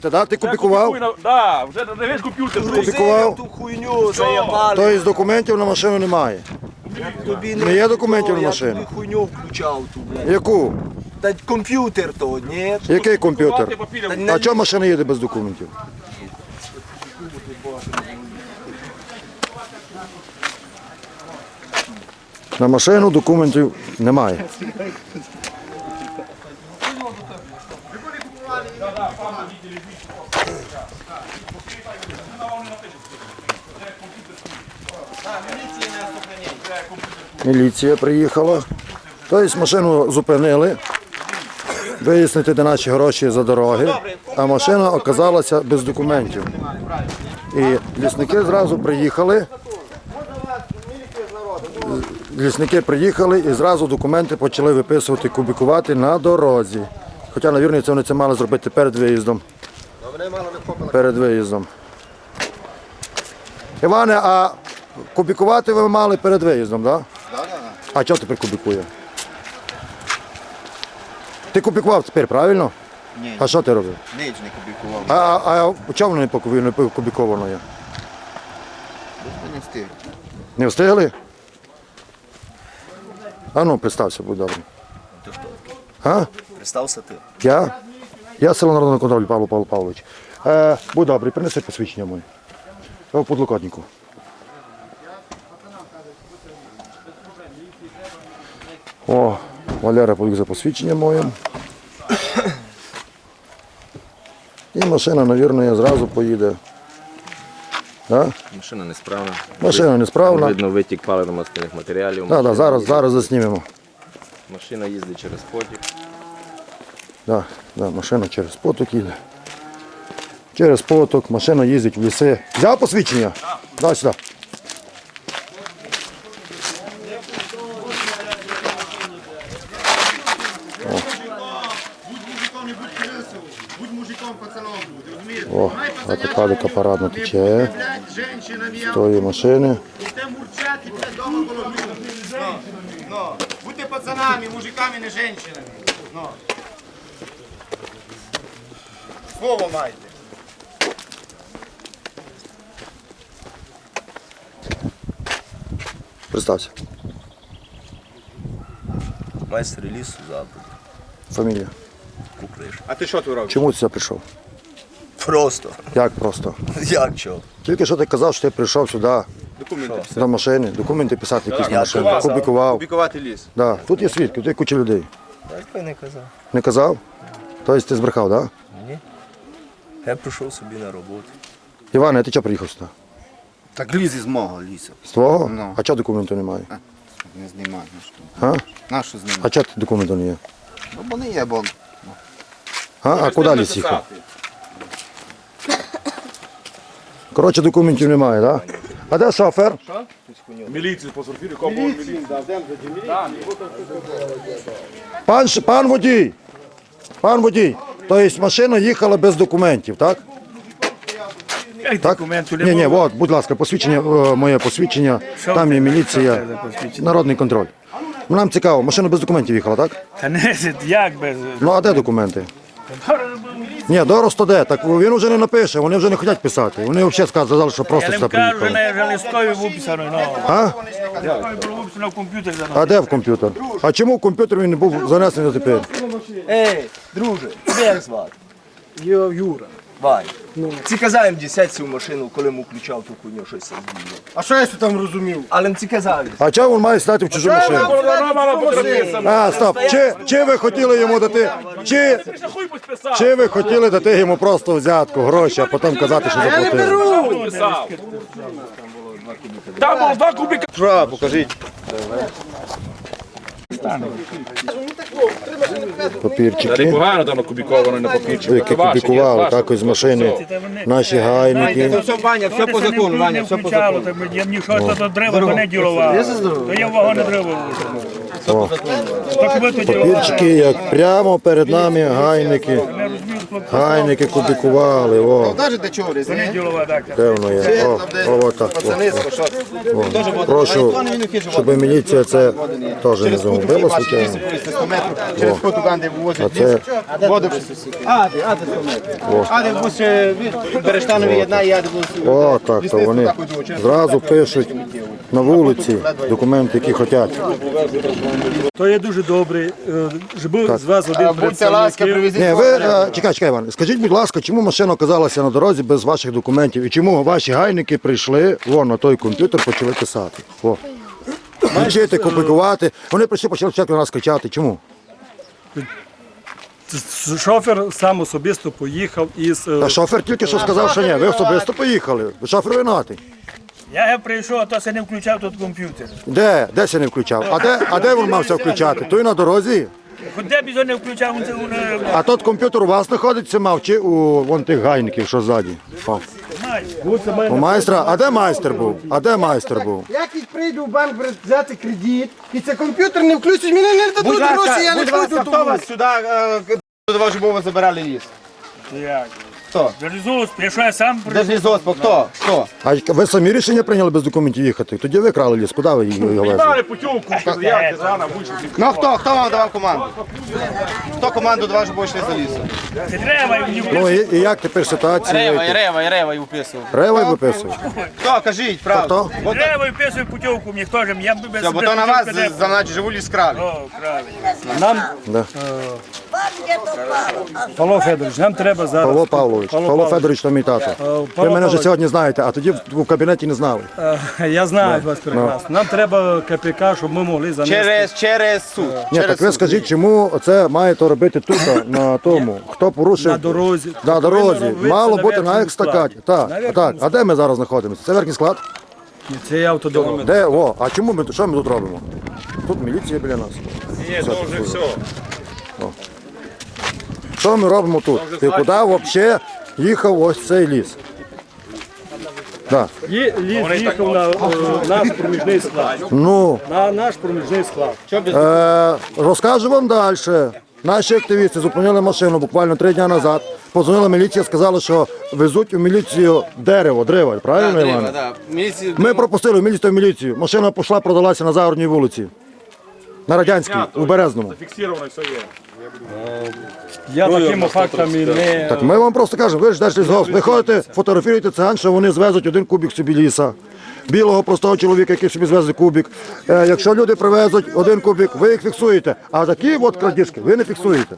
Та да, ти купікуй Да, вже не весь комп'ютер. стоїть. Кубікував? Ту хуйню заєбали. Тобто документів на машину немає. Тобі не є документів на Я машину? тобі хуйню включав ту, блядь. Яку? Та комп'ютер то, ні? Який комп'ютер? А чому машина їде без документів? На машину документів немає. Міліція приїхала. Тобто машину зупинили, вияснити, де наші гроші за дороги, а машина оказалася без документів. І лісники зразу приїхали. Лісники приїхали і зразу документи почали виписувати, кубікувати на дорозі. Хоча, навірно, це вони це мали зробити перед виїздом. Перед виїздом. Іване, а кубікувати ви мали перед виїздом, так? Да? А чого тепер кубікує? Ти кубікував тепер, правильно? Ні. А що ти робив? Ніч не кубікував. А, а, а чому воно не покубі- не кубіковано є? Не встиг. Не встигли? А ну, представся, будь добре. А? Представся ти. Я? Я село народного контролю Павло Павло Павлович. Е, будь добрий, принеси посвідчення моє. В подлокотнику. О, Валера побіг за посвідчення моє. І машина, мабуть, я зразу поїде. Да? Машина несправна. Машина несправна. Видно витік паливно-мастильних матеріалів. Да, да, зараз, зараз заснімемо. Машина їздить через потік. Да, да, машина через поток їде. Через поток, машина їздить в ліси. Взяв посвідчення? Дай сюди. Будь мужиком, пацаном будь, розумієш? О, така така парадна тече з тої машини. Будьте мурчати, блядь, дома коло. Будьте пацанами, мужиками, не женщинами. Ну. Слово майте. Представся. Майстер лісу запад. Фамілія. Кукриш. А ти що тут робиш? Чому ти сюди прийшов? Просто. Як просто? Як чого? Тільки що ти казав, що ти прийшов сюди Документи. до машини, документи писати якісь на казав. Кубікував. Кубікувати ліс. Да. Тут є свідки, тут є куча людей. Я не казав. Не казав? Тобто ти збрехав, так? Да? Ні. Я прийшов собі на роботу. Іване, а ти чого приїхав сюди? Так ліз із мого лісу. З твого? Ну. А чого документу немає? Не знімай, на що. А? На що знімай? А чого документу не є? Ну, бо не є, бо А, а куди ліс їхав? Коротше, документів немає, так? Да? А де шофер? Міліцію кого міліцію. Пан, пан водій. Пан водій. Тобто машина їхала без документів, так? Так? Ні, ні, от, будь ласка, посвідчення, е, моє посвідчення, там є міліція, народний контроль. Нам цікаво, машина без документів їхала, так? Та не як без. Ну а де документи? Ні, доросто де, так він вже не напише, вони вже не хочуть писати. Вони взагалі сказали, що Я просто їм сюди кажу, що приїхали. не вже листкові виписано. А? Листкові виписано в комп'ютері. А де в комп'ютер? А чому в комп'ютер він не був занесений тепер? Ей, друже, тебе як звати? Юра. Вань. Ці казав десятці в машину, коли йому включав ту хуйню, щось збіло. А що я ще там розумів? Але їм ці казав. А чого він має стати в чужу машину? А, стоп. Чи, чи ви хотіли йому дати, чи, чи ви хотіли дати йому просто взятку, гроші, а потім казати, що заплатили? Там було два кубіка. Що, покажіть. Папірчики, Погано там накубіковано на папірчику. які кубікували так ось з машини наші гайники. Все, Ваня, все по закону, Ваня, все по закону. Я мені що то дерева то не ділував. То я вагони дерева. Так ви тоді папірчики, як прямо перед нами гайники. Не Гайники кубікували, о, Навіть так. де воно є. О, о, о так. О, о. Прошу, щоб міліція це теж не загубила случайно. Через Ганди А вивозять це воду. А, де, а, де 100 метрів. А, де бус Берештанові одна, я де бус. О, так, то вони зразу пишуть на вулиці документи, які хочуть. То є дуже добре, е, щоб з вас один Будьте ласка, представник. привезіть. Ні, ви е, чекай, чекай, Іван. Скажіть, будь ласка, чому машина оказалася на дорозі без ваших документів? І чому ваші гайники прийшли вон на той комп'ютер, почали писати? О. Вчити, копікувати. Вони прийшли, почали спочатку на нас кричати. Чому? Шофер сам особисто поїхав із... е, Та шофер тільки що сказав, що ні. Ви особисто поїхали. Шофер винуватий. Я прийшов, а то се не включав тут комп'ютер. Де? Де це не включав? А де, а де він мався включати? Той на дорозі? Де б не включав, А тот комп'ютер у вас знаходиться мав чи у вон тих гайників, що ззаді? О. У майстра? А де майстер був? А де майстер був? Як я прийду в банк взяти кредит, і це комп'ютер не включить, мене не дадуть гроші, я не будь ласка, хочу хто вас сюди е, до вас, щоб забирали ліс? Як? Хто? Держизус, якщо я сам Держи хто? Хто? А ви самі рішення прийняли без документів їхати? Тоді ви крали ліс. Куди ви його везли? Дали путівку, як рано вийшов. Ну хто? Хто вам давав команду? Хто команду давав, щоб ви йшли за лісом? не треба мені Ну і, і як тепер ситуація? вийти? рева, і рева, і вписував. Ревай виписує. Хто? Кажіть, правду. Хто? Треба і вписую путівку, мені теж. Я б без Все, бо то на вас за мною живу ліс крали. О, правильно. Нам, Да. Павло Федорович, нам треба зараз... Павло Павлович. Павло Федорович то мій тато. Ви мене вже Павлович. сьогодні знаєте, а тоді в кабінеті не знали. Е, Я знаю вас прекрасно. Нам треба КПК, щоб ми могли занести. Через, через суд. Ні, через так ви суд. скажіть, чому це маєте робити тут, на тому? Хто порушив? На дорозі. На дорозі. Повинно Мало робитися бути на на верхньому екстакаті. складі. Так, На так. верхньому А де ми зараз знаходимося? Це верхній склад? Це є автодорога. Де? О, а чому ми тут? Що ми тут робимо? Тут міліція біля нас. Ні, то вже все. Що ми робимо тут? І куди взагалі їхав ось цей ліс? Да. Є ліс їхав на е, наш проміжний склад. Ну, На наш проміжний склад. Е, розкажу вам далі. Наші активісти зупинили машину буквально три дні назад. Позвонила міліція, сказали, що везуть у міліцію дерево, дерево, правильно, Іване? Ми пропустили в міліцію в міліцію. Машина пішла, продалася на Загородній вулиці. На Радянській, у Березному. Фіксировано все є. Я такими фактами не... Так ми вам просто кажемо, ви ж Держлісгосп, ви Виходите, фотографуєте циган, що вони звезуть один кубік собі ліса. Білого простого чоловіка, який собі звезе кубик. Е, якщо люди привезуть один кубик, ви їх фіксуєте. А такі от крадіжки ви не фіксуєте.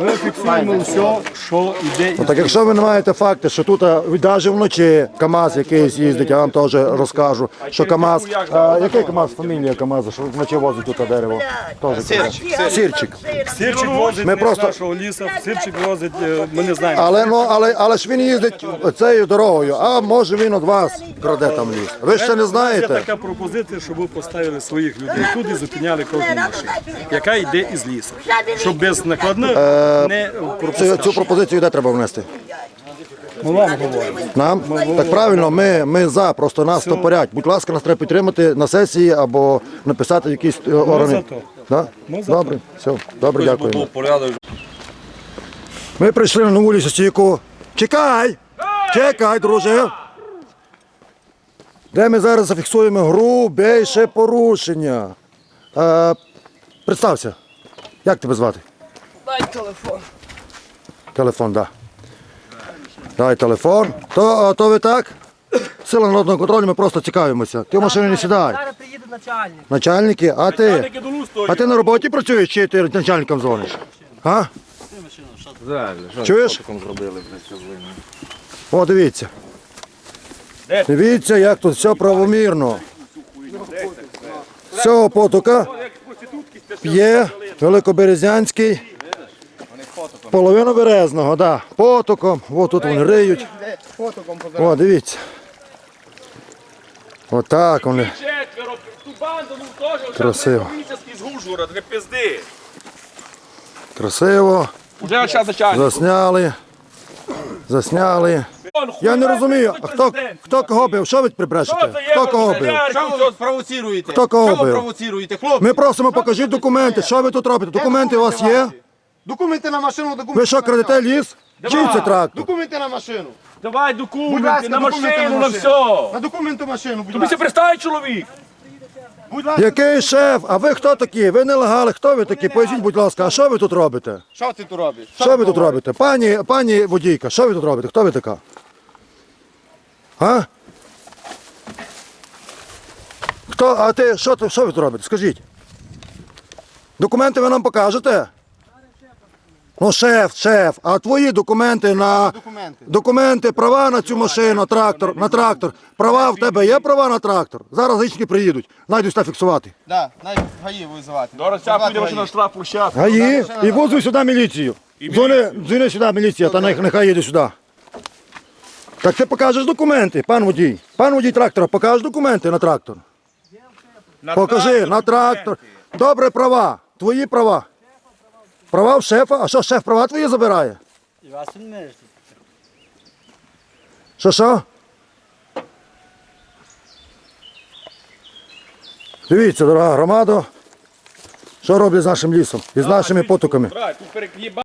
Ми фіксуємо все, що йде. Ну, так якщо ви не маєте факти, що тут навіть вночі КАМАЗ якийсь їздить, я вам теж розкажу, що КАМАЗ, а, який КАМАЗ, фамілія КАМАЗа, що вночі возить тут дерево? Теж Сірчик. Сірчик. Сирчик возить Ми не просто- з нашого лісу, сирчик возить, е, ми не знаємо. Але, ну, але, але ж він їздить цією дорогою, а може він від вас краде там ліс. Ви ще не Є знаєте. така пропозиція, щоб ви поставили своїх людей тут і зупиняли кожну машину, яка йде із лісу. Щоб без накладних не Цю, пропускати. цю пропозицію де треба внести? Ми вам говоримо. Нам? Так правильно, ми, ми за, просто нас стопорять. Будь ласка, нас треба підтримати на сесії або написати в якісь е, органи. за то. Да? Ми за Добре, все, добре, дякуємо. Ми прийшли на вулицю стійку. Чекай! Чекай, друже! Де ми зараз зафіксуємо грубейше порушення. Е, представся. Як тебе звати? Дай телефон. Телефон, так. Да. Дай телефон. То, то ви так? Сила народного контролю, ми просто цікавимося. Ти в машину не сідай. Зараз приїде начальник. Начальники, а ти? А ти на роботі працюєш чи ти начальником дзвониш? А? Чуєш? О, дивіться. Дивіться, як тут все правомірно. З цього потока п'є Великоберезянський. Половину березного, да. Потоком. О, тут вони риють. О, дивіться. Отак вони. Красиво. Красиво. Засняли. Засняли. Я не розумію, а хто, хто кого бив? Що ви прибрешете? Хто кого бив? Що ви провоціруєте? Хто кого бив? провоціруєте, хлопці? Ми просимо, покажіть документи. Що ви тут робите? Документи у вас є? Документи на машину, документи Ви що, крадете ліс? Чий це трактор? Документи на машину. Давай документи ласка, на документи машину, на все. На документи машину, будь Тобі це ласка. пристає чоловік. Будь ласка. Який шеф? А ви хто такі? Ви нелегали, хто ви такі? Поясніть, будь ласка, а що ви тут робите? Що ти тут робиш? Що ви тут робите? Пані, пані водійка, що ви тут робите? Хто ви така? А? Хто? А ти що, ти- що ви тут робите? Скажіть. Документи ви нам покажете? Ну, шеф, шеф, а твої документи на Документи. документи, права на цю машину, трактор, на трактор. Права в тебе є права на трактор? Зараз гаїчники приїдуть, знайдуть сюди фіксувати. Да, навіть гаї визивати. Зараз ця піде машина штраф площадку. Гаї, і возуй сюди міліцію. Дзвони, дзвони сюди міліція, та нехай їде сюди. Так ти покажеш документи, пан водій. Пан водій трактора, покажеш документи на трактор. Покажи, на трактор. Добре, права. Твої права. Права в шефа. А що, шеф права твої забирає? Що, що? Дивіться, дорога громада, що роблять з нашим лісом і з нашими потоками. Брат, тут перек'єба.